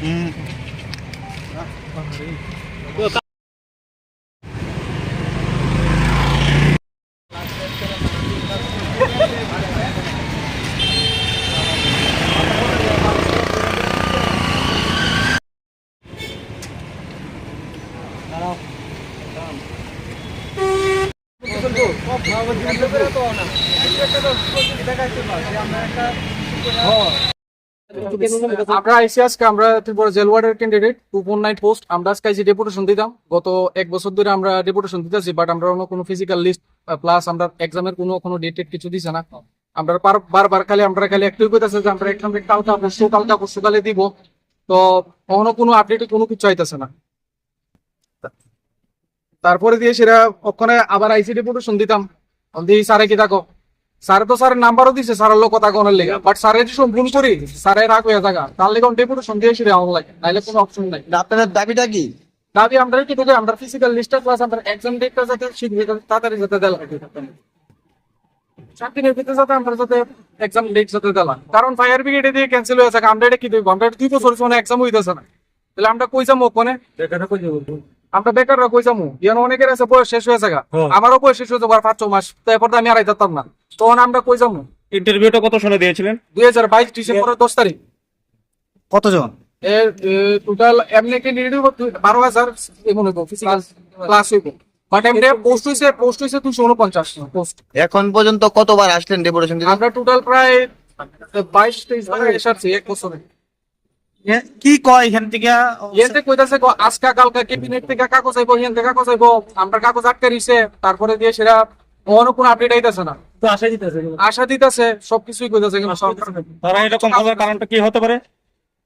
Mm. আমরা আইসি আজকে, আমরা ত্রিপুরা জেল ওয়ার্ডের ক্যান্ডিডেট টু নাইন পোস্ট আমরা আজকে ডেপুটেশন দিতাম। গত এক বছর ধরে আমরা ডেপুটেশন দিতেছি বাট আমরা কোনো ফিজিক্যাল লিস্ট প্লাস আমরা এক্সামের কোনো কোনো ডেটেড কিছু দিছে না। আমরা বার- বারবার খালি, আমরা খালি একটাই কইতাছে যে আমরা এক্সাম কালকা কালে দিব। তো কখনো কোনো আপডেট কোনো কিছু আইতাছে না। তারপরে দিয়ে সেটা ওখানে আবার আইসি ডেপুটেশন দিতাম। দিয়ে স্যারে কি থাকো স্যার তো স্যারের নাম্বারও দিছে স্যারের লোক কথা কোনের লেগে বাট স্যারের যে সম্পূর্ণ করি স্যারে রাগ হয়ে থাকা তার লেগে ডেপুটেশন দিয়ে সেটা আমার লাগে নাইলে কোনো অপশন নাই আপনাদের দাবিটা কি দাবি আমরা কি থেকে আমরা ফিজিক্যাল লিস্টার ক্লাস আমরা এক্সাম ডেটটা যাতে শিখবে তাড়াতাড়ি যাতে দেওয়া লাগে চার দিনের ভিতরে যাতে আমরা যাতে এক্সাম ডেট যাতে দেওয়া কারণ ফায়ার ব্রিগেডে দিয়ে ক্যান্সেল হয়ে থাকে আমরা এটা কি দিব আমরা এটা দুই বছর সময় এক্সাম হইতেছে না তাহলে আমরা কই যাব ওখানে আমরা বেকাররা কই যাব ইয়ান অনেকের আছে বয়স শেষ হয়েছে থাকে আমারও বয়স শেষ হয়ে যাব আর পাঁচ ছ মাস। তারপর আমি আর যেতাম না। তখন আমরা কই যাব ইন্টারভিউটা কত সালে দিয়েছিলেন? দুই হাজার বাইশ ডিসেম্বরের দশ তারিখ। কতজন? টোটাল এমনি ক্যান্ডিডেট বারো হাজার এমন হইব ফিজিক্যাল ক্লাস হইব। বাট এমনি পোস্ট হইছে পোস্ট হইছে দুশো উনপঞ্চাশ পোস্ট এখন পর্যন্ত কতবার আসলেন ডেপুটেশন দিতে? আমরা টোটাল প্রায় বাইশ তেইশ বার এসেছি এক বছরে। কি কয় এখান থেকে? কইতাছে গো, আজকা কালকা ক্যাবিনেট থেকে কাগজ আইবো হিয়ান থেকে কাগজ আইবো আমরা কাগজ আটকে দিছে তারপরে দিয়ে কোনো আপডেট আইতাছে না। তো আশা দিতেছে আশা দিতেছে সবকিছুই কইতাছে কিন্তু তারা এরকম হওয়ার কারণটা কি হতে পারে?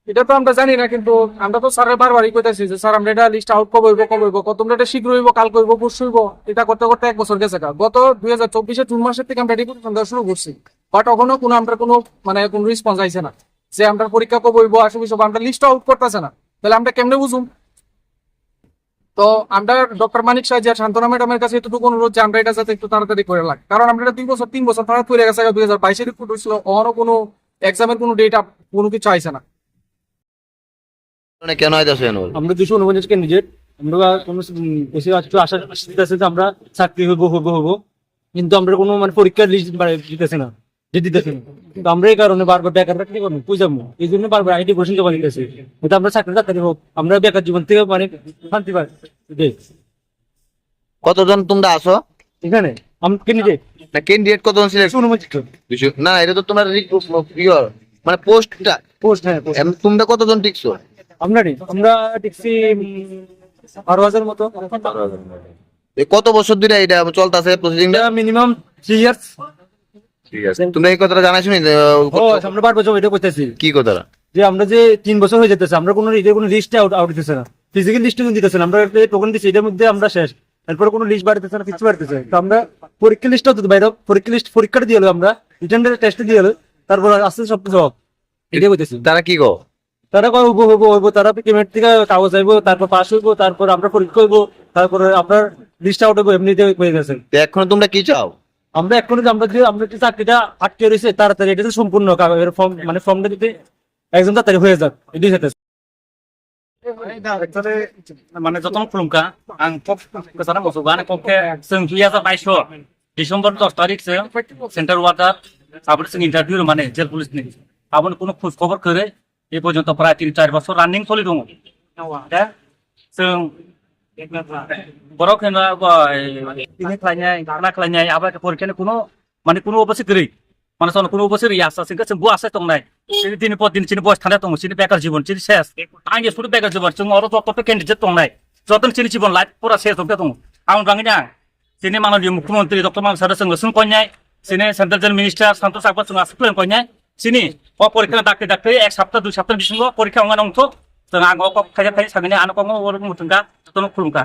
এটা তো আমরা জানি না কিন্তু আমরা তো স্যারের বারবারই কইতাছি যে স্যার আমরা এটা লিস্ট আউট কবে হইব কবে হইব কত তোমরা এটা শীঘ্র হইব কাল করব পরশু হইব। এটা করতে করতে এক বছর গেছে। গত দুই হাজার চব্বিশে জুন মাসের থেকে আমরা দেওয়া শুরু করছি। বাট এখনও কোনো আমরা কোনো মানে কোনো রেসপন্স আইছে না। যে আমরা পরীক্ষা কবে হইব আসবে সব আমরা লিস্ট আউট করতেছে না। তাহলে আমরা কেমনে বুঝুম তো আমরা ডক্টর মানিক সাহেব আর শান্তনা ম্যাডামের কাছে এতটুকু অনুরোধ যে আমরা এটা যাতে একটু তাড়াতাড়ি করে লাগে কারণ আমরা এটা দুই বছর তিন বছর ফারাত করে গেছে দুই হাজার বাইশের রিপোর্ট হয়েছিল অহরও কোনো এক্সামের কোনো ডেট কোনো কিছু আইছে না। মানে কেন আমরা দুশো উনপঞ্চাশ ক্যান্ডিডেট আমরা কোনো বেশি একটু আশা দিতেছে যে আমরা চাকরি হইব হইব হইব। কিন্তু আমরা কোনো মানে পরীক্ষার লিস্ট দিতেছে না। যে দিতেছে কিন্তু আমরা এই কারণে বারবার বেকার করব বুঝাবো এই জন্য বারবার আইটি কিন্তু আমরা চাকরি চাকরি হোক আমরা বেকার জীবন থেকে মানে শান্তি পাই। কতজন তোমরা আসো এখানে আমি ক্যান্ডিডেট না ক্যান্ডিডেট কতজন সিলেক্ট উনপঞ্চাশ না এটা তো তোমার ইয়র মানে পোস্টটা। পোস্ট হ্যাঁ তোমরা কতজন টিকছো? আমরা আমরা দেখছি বারো হাজার মতো। কত বছর ধরে এটা চলতেছে মিনিমাম থ্রি ইয়ার্স ঠিক আছে। তোমরা এই কথাটা জানাইছো নি ও আমরা বারবার জমা এটা করতেছি। কি কথাটা? যে আমরা যে তিন বছর হয়ে যেতেছে আমরা কোনো এদের কোনো লিস্টে আউট আউট দিতেছে না। ফিজিক্যাল লিস্টে দিতেছে না। আমরা টোকেন দিচ্ছি এটার মধ্যে আমরা শেষ। এরপরে কোনো লিস্ট বাড়তেছে না কিছু বাড়তেছে। তো আমরা পরীক্ষা লিস্টও দিতে বাইরে পরীক্ষা লিস্ট পরীক্ষাটা দিয়ে আমরা রিটার্ন টেস্ট দিয়ে তারপর আস্তে সব কিছু এটাই তারা কি গো তারা কয় হব হব হব তারা পেমেন্ট থেকে কাগজ আইবো তারপর পাস হইবো তারপর আমরা পরীক্ষা হইবো তারপরে আপনার লিস্ট আউট হইবো এমনিতে হয়ে গেছে। এখন তোমরা কি চাও? আমরা এখন আমরা যদি আমরা যে চাকরিটা আটকে রয়েছে তাড়াতাড়ি এটা সম্পূর্ণ ফর্ম মানে ফর্মটা যদি একজন তাড়াতাড়ি হয়ে যাক এই সাথে মানে যত খুলুমকা আং কেসারা মসুবা না পক্ষে जों 2022 ডিসেম্বর 10 তারিখ সেন্টার ওয়াটার আবার সঙ্গে ইন্টারভিউ মানে জেল পুলিশ নেই। আবার কোনো খোঁজ খবর করে এ পর্যন্ত প্রায় তিন চার বছর রানিং চলি দङ जों বড় তিনি খেলায় আবার পরীক্ষা কোনো মানে কোনো উপস্থিত রে মানে কোনো উপস্থিত রে আসা সিনকে সে বুয়াসে দিন পর দিন বয়স থানা তং বেকার জীবন, চিনি শেষ। আগে শুধু বেকার জীবন, চিনি ক্যান্ডিডেট তং যত চিনি জীবন লাইফ পুরা শেষ হতে তং না তিনি মাননীয় মুখ্যমন্ত্রী, ডক্টর মানসার সঙ্গে শুন কন্যায় চিনি সেন্ট্রাল মিনিস্টার সন্তোষ আকবর সঙ্গে কন্যায় চিনি ডাক্তার ডাক্তার এক সপ্তাহ, দুই সপ্তাহ পরীক্ষা অঙ্গান অংশ जों आं खायसे खायसे सागैनि आनो कङो मुथुंगा जतन खुलुमखा